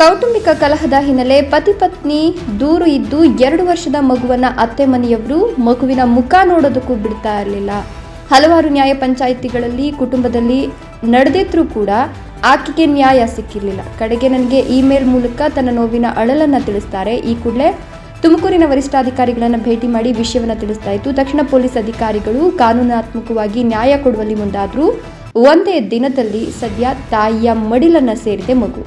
ಕೌಟುಂಬಿಕ ಕಲಹದ ಹಿನ್ನೆಲೆ ಪತಿ ಪತ್ನಿ ದೂರು ಇದ್ದು ಎರಡು ವರ್ಷದ ಮಗುವನ್ನ ಅತ್ತೆ ಮನೆಯವರು ಮಗುವಿನ ಮುಖ ನೋಡೋದಕ್ಕೂ ಬಿಡ್ತಾ ಇರಲಿಲ್ಲ. ಹಲವಾರು ನ್ಯಾಯ ಪಂಚಾಯಿತಿಗಳಲ್ಲಿ ಕುಟುಂಬದಲ್ಲಿ ನಡೆದಿದ್ರೂ ಕೂಡ ಆಕೆಗೆ ನ್ಯಾಯ ಸಿಕ್ಕಿರಲಿಲ್ಲ. ಕಡೆಗೆ ನನಗೆ ಇಮೇಲ್ ಮೂಲಕ ತನ್ನ ನೋವಿನ ಅಳಲನ್ನು ತಿಳಿಸ್ತಾರೆ. ಈ ಕೂಡಲೇ ತುಮಕೂರಿನ ವರಿಷ್ಠಾಧಿಕಾರಿಗಳನ್ನು ಭೇಟಿ ಮಾಡಿ ವಿಷಯವನ್ನು ತಿಳಿಸ್ತಾ ಇತ್ತು. ತಕ್ಷಣ ಪೊಲೀಸ್ ಅಧಿಕಾರಿಗಳು ಕಾನೂನಾತ್ಮಕವಾಗಿ ನ್ಯಾಯ ಕೊಡುವಲ್ಲಿ ಮುಂದಾದರೂ ಒಂದೇ ದಿನದಲ್ಲಿ ಸದ್ಯ ತಾಯಿಯ ಮಡಿಲನ್ನು ಸೇರಿದೆ ಮಗು.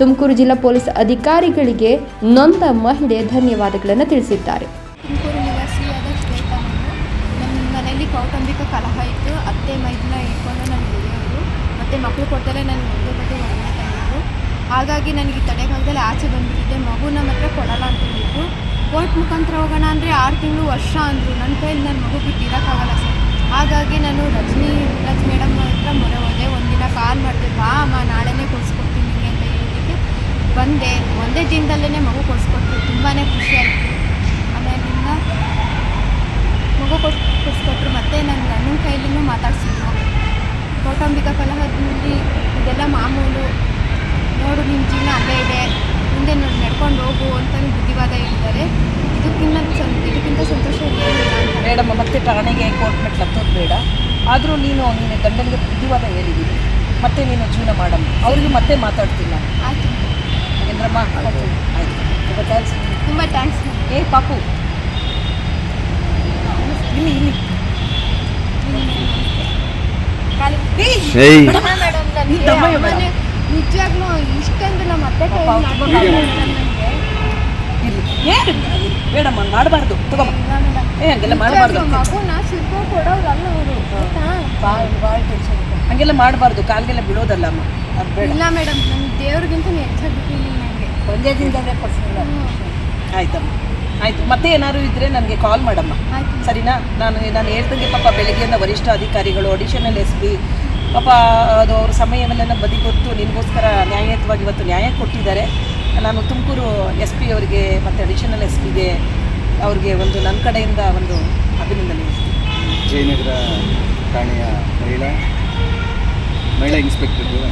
ತುಮಕೂರು ಜಿಲ್ಲಾ ಪೊಲೀಸ್ ಅಧಿಕಾರಿಗಳಿಗೆ ನೊಂದ ಮಹಿಳೆ ಧನ್ಯವಾದಗಳನ್ನು ತಿಳಿಸಿದ್ದಾರೆ. ತುಮಕೂರು ನಿವಾಸಿಯಾದ ಶ್ವೇತಾ ನಮ್ಮ ಮನೆಯಲ್ಲಿ ಕೌಟುಂಬಿಕ ಕಲಹ ಇತ್ತು. ಅತ್ತೆ ಮೈದನ್ನ ಇಟ್ಕೊಂಡು ನನ್ನ ಗೆಳೆಯವರು ಮತ್ತು ಮಕ್ಕಳು ಕೊಟ್ಟರೆ ನನ್ನ ಮಗು ಬಗ್ಗೆ ತಂದಿದ್ರು. ಹಾಗಾಗಿ ನನಗೆ ತಡೆಗಾಲದಲ್ಲಿ ಆಚೆ ಬಂದುಬಿಟ್ಟಿದ್ದೆ ಮಗು ನಮ್ಮ ಹತ್ರ ಕೊಡಲ್ಲ ಅಂತ ಹೇಳಿದ್ರು. ಕೋರ್ಟ್ ಮುಖಾಂತರ ಹೋಗೋಣ ಅಂದರೆ ಆರು ತಿಂಗಳು ವರ್ಷ ಅಂದರು. ನನ್ನ ಕೈಯಲ್ಲಿ ನನ್ನ ಮಗು ಬಿಟ್ಟು ಇರೋಕ್ಕಾಗಲ್ಲ ಸರ್. ಹಾಗಾಗಿ ನಾನು ರಜನಿ, ರಜ್ ಮೇಡಮ್ ಹತ್ರ ಮೊರೆ ಹೋದೆ. ಒಂದಿನ ಕಾಲ್ ಮಾಡಿದೆ ಬಾ ಅಮ್ಮ ನಾಳೆನೇ ಕೊಡಿಸ್ಕೊಡ್ತೀನಿ ನಿನಗೆ ಅಂತ ಹೇಳಿದ್ದಕ್ಕೆ ಬಂದೆ ಒಂದೇ ದಿನದಲ್ಲೇ ಮಗು ಕೊಡಿಸ್ಕೊಟ್ರು. ತುಂಬಾ ಖುಷಿ ಆಯಿತು ಆಮೇಲಿಂದ ಮಗು ಕೊಡ್ಸಿ ಕೊಡಿಸ್ಕೊಟ್ರು ಮತ್ತು ನನ್ನ ನನ್ನ ಕೈಲಿನೂ ಮಾತಾಡ್ಸಿದ್ರು. ಕೌಟುಂಬಿಕ ಕಲಹದಲ್ಲಿ ಇದೆಲ್ಲ ಮಾಮೂಲು. ನೋಡು ನಿಮ್ಮ ಜೀವನ ಅಲ್ಲೇ ಇದೆ. ಮುಂದೆ ನೋಡಿ ನಡ್ಕೊಂಡು ಹೋಗು ಅಂತ ಬುದ್ಧಿವಾದ ಹೇಳಿದ್ದಾರೆ. ಇದಕ್ಕಿಂತ ಇದಕ್ಕಿಂತ ಸಂತೋಷ ಬೇಡಮ್ಮ ಮತ್ತೆ ಠಾಣೆಗೆ ಕೋರ್ಟ್ ಮೆಟ್ಲು ಹತ್ತೋದು ಬೇಡ. ಆದರೂ ನೀನು ನಿನ್ನ ಗಂಡನಿಗೆ ಬುದ್ಧಿವಾದ ಹೇಳಿದ್ದೀನಿ ಮತ್ತೆ ನೀನು ಜೀವನ ಮಾಡಮ್ಮ. ಅವ್ರಿಗೆ ಮತ್ತೆ ಮಾತಾಡ್ತೀನಿ ನಾನು. ಆಯ್ತು. ತುಂಬ ಥ್ಯಾಂಕ್ಸ್ ತುಂಬ ಥ್ಯಾಂಕ್ಸ್ ಏ ಪಾಪು. ಇಲ್ಲಿ ಇಲ್ಲಿ. ನಿಜವಾಗ್ಲೂ ಇಷ್ಟೊಂದು ನಮ್ಮ ಅತ್ತೆ ಏನು ಬೇಡಮ್ಮ ಮಾಡಬಾರ್ದು. ತಗೋಮ್ಮ. ಇಲ್ಲ ಮೇಡಮ್ ಏ ಹಂಗೆಲ್ಲ ಮಾಡಬಾರ್ದು. ಮಗುನ ಸಿರ್ಕೊ ಕೊಡೋರಲ್ಲ ಅವರು ಭಾಳ ಭಾಳ ಟೆನ್ಷನ್ ಹಂಗೆಲ್ಲ ಮಾಡಬಾರ್ದು. ಕಾಲ್ಗೆಲ್ಲ ಬಿಡೋದಲ್ಲ ಅಮ್ಮ. ಇಲ್ಲ ಮೇಡಮ್ ನಮ್ಗೆ ದೇವ್ರಿಗಿಂತ ಹೆಚ್ಚಾಗಿ ಒಂದೇ ದಿನದಲ್ಲೇ ಆಯ್ತಮ್ಮ. ಆಯ್ತು. ಮತ್ತೆ ಏನಾದ್ರು ಇದ್ರೆ ನನಗೆ ಕಾಲ್ ಮಾಡಮ್ಮ. ಸರಿನಾ? ನಾನು ನಾನು ಹೇಳ್ದಂಗೆ ಪಾಪ ಬೆಳಗ್ಗೆಯಿಂದ ವರಿಷ್ಠ ಅಧಿಕಾರಿಗಳು ಅಡಿಷನಲ್ ಎಸ್ ಪಿ ಪಾಪ ಅದು ಅವ್ರ ಸಮಯವೆಲ್ಲ ಬದಿಗೊತ್ತು ನಿನಗೋಸ್ಕರ ನ್ಯಾಯಯುತವಾಗಿ ಇವತ್ತು ನ್ಯಾಯ ಕೊಟ್ಟಿದ್ದಾರೆ. ನಾನು ತುಮಕೂರು ಎಸ್ ಪಿ ಅವರಿಗೆ ಮತ್ತು ಅಡಿಷನಲ್ ಎಸ್ ಪಿಗೆ ಅವ್ರಿಗೆ ಒಂದು ನನ್ನ ಕಡೆಯಿಂದ ಒಂದು ಅಭಿನಂದನೆ ಹೇಳ್ತೀನಿ. ಜಯನಗರ ಠಾಣೆಯ ಮಹಿಳಾ ಮಹಿಳಾ ಇನ್ಸ್ಪೆಕ್ಟರ್ಗಳು